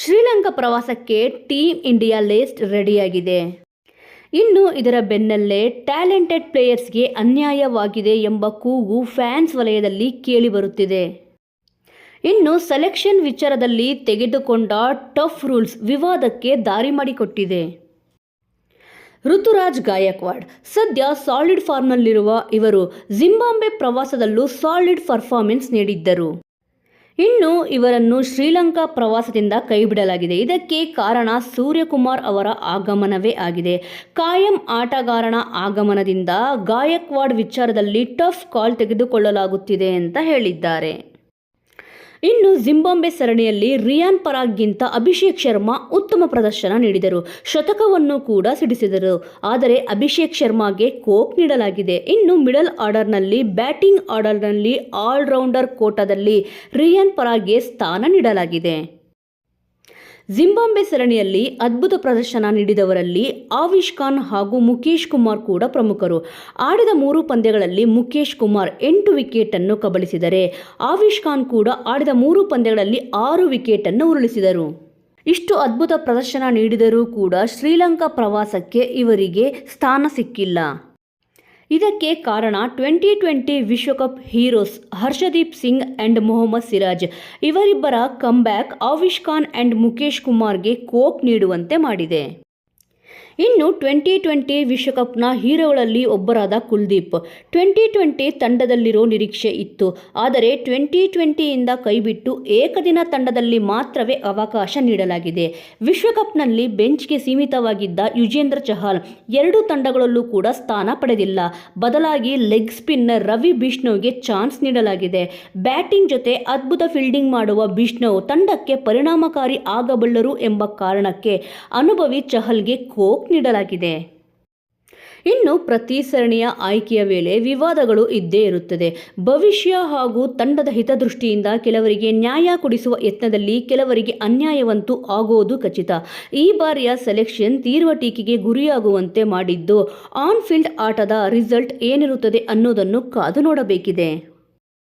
ಶ್ರೀಲಂಕಾ ಪ್ರವಾಸಕ್ಕೆ team India list ರೆಡಿಯಾಗಿದೆ. ಇನ್ನು ಇದರ ಬೆನ್ನಲ್ಲೇ ಟ್ಯಾಲೆಂಟೆಡ್ ಪ್ಲೇಯರ್ಸ್ಗೆ ಅನ್ಯಾಯವಾಗಿದೆ ಎಂಬ ಕೂಗು ಫ್ಯಾನ್ಸ್ ವಲಯದಲ್ಲಿ ಕೇಳಿಬರುತ್ತಿದೆ ಇನ್ನು ಸೆಲೆಕ್ಷನ್ ವಿಚಾರದಲ್ಲಿ ತೆಗೆದುಕೊಂಡ ಟಫ್ ರೂಲ್ಸ್ ವಿವಾದಕ್ಕೆ ದಾರಿ ಮಾಡಿಕೊಟ್ಟಿದೆ. ಋತುರಾಜ್ ಗಾಯಕ್ವಾಡ್, ಸದ್ಯ ಸಾಲಿಡ್ ಫಾರ್ಮ್ನಲ್ಲಿರುವ ಇವರು ಜಿಂಬಾಂಬೆ ಪ್ರವಾಸದಲ್ಲೂ ಸಾಲಿಡ್ ಪರ್ಫಾರ್ಮೆನ್ಸ್ ನೀಡಿದ್ದರು. ಇನ್ನು ಇವರನ್ನು ಶ್ರೀಲಂಕಾ ಪ್ರವಾಸದಿಂದ ಕೈಬಿಡಲಾಗಿದೆ. ಇದಕ್ಕೆ ಕಾರಣ ಸೂರ್ಯಕುಮಾರ್ ಅವರ ಆಗಮನವೇ ಆಗಿದೆ. ಕಾಯಂ ಆಟಗಾರನ ಆಗಮನದಿಂದ ಗಾಯಕ್ವಾಡ್ ವಿಚಾರದಲ್ಲಿ ಟಫ್ ಕಾಲ್ ತೆಗೆದುಕೊಳ್ಳಲಾಗುತ್ತಿದೆ ಅಂತ ಹೇಳಿದ್ದಾರೆ. ಇನ್ನು ಜಿಂಬಾಂಬೆ ಸರಣಿಯಲ್ಲಿ ರಿಯಾನ್ ಪರಾಗ್ಗಿಂತ ಅಭಿಷೇಕ್ ಶರ್ಮಾ ಉತ್ತಮ ಪ್ರದರ್ಶನ ನೀಡಿದರು. ಶತಕವನ್ನು ಕೂಡ ಸಿಡಿಸಿದರು. ಆದರೆ ಅಭಿಷೇಕ್ ಶರ್ಮಾಗೆ ಕೋಕ್ ನೀಡಲಾಗಿದೆ. ಇನ್ನು ಮಿಡಲ್ ಆರ್ಡರ್ನಲ್ಲಿ ಬ್ಯಾಟಿಂಗ್ ಆರ್ಡರ್ನಲ್ಲಿ ಆಲ್ರೌಂಡರ್ ಕೋಟಾದಲ್ಲಿ ರಿಯಾನ್ ಪರಾಗ್ಗೆ ಸ್ಥಾನ ನೀಡಲಾಗಿದೆ. ಜಿಂಬಾಬ್ವೆ ಸರಣಿಯಲ್ಲಿ ಅದ್ಭುತ ಪ್ರದರ್ಶನ ನೀಡಿದವರಲ್ಲಿ ಆವಿಷ್ ಖಾನ್ ಹಾಗೂ ಮುಖೇಶ್ ಕುಮಾರ್ ಕೂಡ ಪ್ರಮುಖರು. ಆಡಿದ ಮೂರು ಪಂದ್ಯಗಳಲ್ಲಿ ಮುಖೇಶ್ ಕುಮಾರ್ ಎಂಟು ವಿಕೆಟನ್ನು ಕಬಳಿಸಿದರೆ ಆವಿಷ್ ಖಾನ್ ಕೂಡ ಆಡಿದ ಮೂರು ಪಂದ್ಯಗಳಲ್ಲಿ ಆರು ವಿಕೆಟನ್ನು ಉರುಳಿಸಿದರು. ಇಷ್ಟು ಅದ್ಭುತ ಪ್ರದರ್ಶನ ನೀಡಿದರೂ ಕೂಡ ಶ್ರೀಲಂಕಾ ಪ್ರವಾಸಕ್ಕೆ ಇವರಿಗೆ ಸ್ಥಾನ ಸಿಕ್ಕಿಲ್ಲ. ಇದಕ್ಕೆ ಕಾರಣ ಟ್ವೆಂಟಿ ಟ್ವೆಂಟಿ ವಿಶ್ವಕಪ್ ಹೀರೋಸ್ ಹರ್ಷದೀಪ್ ಸಿಂಗ್ ಆ್ಯಂಡ್ ಮೊಹಮ್ಮದ್ ಸಿರಾಜ್. ಇವರಿಬ್ಬರ ಕಮ್ಬ್ಯಾಕ್ ಆವಿಷ್ ಖಾನ್ ಆ್ಯಂಡ್ ಮುಖೇಶ್ ಕುಮಾರ್ಗೆ ಕೋಕ್ ನೀಡುವಂತೆ ಮಾಡಿದೆ. ಇನ್ನು ಟ್ವೆಂಟಿ ಟ್ವೆಂಟಿ ವಿಶ್ವಕಪ್ನ ಹೀರೋಗಳಲ್ಲಿ ಒಬ್ಬರಾದ ಕುಲ್ದೀಪ್. ಟ್ವೆಂಟಿ ಟ್ವೆಂಟಿ ತಂಡದಲ್ಲಿರೋ ನಿರೀಕ್ಷೆ ಇತ್ತು. ಆದರೆ ಟ್ವೆಂಟಿ ಟ್ವೆಂಟಿಯಿಂದ ಕೈಬಿಟ್ಟು ಏಕದಿನ ತಂಡದಲ್ಲಿ ಮಾತ್ರವೇ ಅವಕಾಶ ನೀಡಲಾಗಿದೆ. ವಿಶ್ವಕಪ್ನಲ್ಲಿ ಬೆಂಚ್ಗೆ ಸೀಮಿತವಾಗಿದ್ದ ಯುಜೇಂದ್ರ ಚಹಲ್ ಎರಡು ತಂಡಗಳಲ್ಲೂ ಕೂಡ ಸ್ಥಾನ ಪಡೆದಿಲ್ಲ. ಬದಲಾಗಿ ಲೆಗ್ ಸ್ಪಿನ್ನರ್ ರವಿ ಬಿಷ್ಣೋಗೆ ಚಾನ್ಸ್ ನೀಡಲಾಗಿದೆ. ಬ್ಯಾಟಿಂಗ್ ಜೊತೆ ಅದ್ಭುತ ಫೀಲ್ಡಿಂಗ್ ಮಾಡುವ ಬಿಷ್ಣೋ ತಂಡಕ್ಕೆ ಪರಿಣಾಮಕಾರಿ ಆಗಬಲ್ಲರು ಎಂಬ ಕಾರಣಕ್ಕೆ ಅನುಭವಿ ಚಹಲ್ಗೆ ಕೋಕ್ ನೀಡಲಾಗಿದೆ. ಇನ್ನು ಪ್ರತಿ ಸರಣಿಯ ಆಯ್ಕೆಯ ವೇಳೆ ವಿವಾದಗಳು ಇದ್ದೇ ಇರುತ್ತದೆ. ಭವಿಷ್ಯ ಹಾಗೂ ತಂಡದ ಹಿತದೃಷ್ಟಿಯಿಂದ ಕೆಲವರಿಗೆ ನ್ಯಾಯ ಕೊಡಿಸುವ ಯತ್ನದಲ್ಲಿ ಕೆಲವರಿಗೆ ಅನ್ಯಾಯವಂತೂ ಆಗೋದು ಖಚಿತ. ಈ ಬಾರಿಯ ಸೆಲೆಕ್ಷನ್ ತೀವ್ರ ಟೀಕೆಗೆ ಗುರಿಯಾಗುವಂತೆ ಮಾಡಿದ್ದು ಆನ್ ಫೀಲ್ಡ್ ಆಟದ ರಿಸಲ್ಟ್ ಏನಿರುತ್ತದೆ ಅನ್ನೋದನ್ನು ಕಾದು ನೋಡಬೇಕಿದೆ.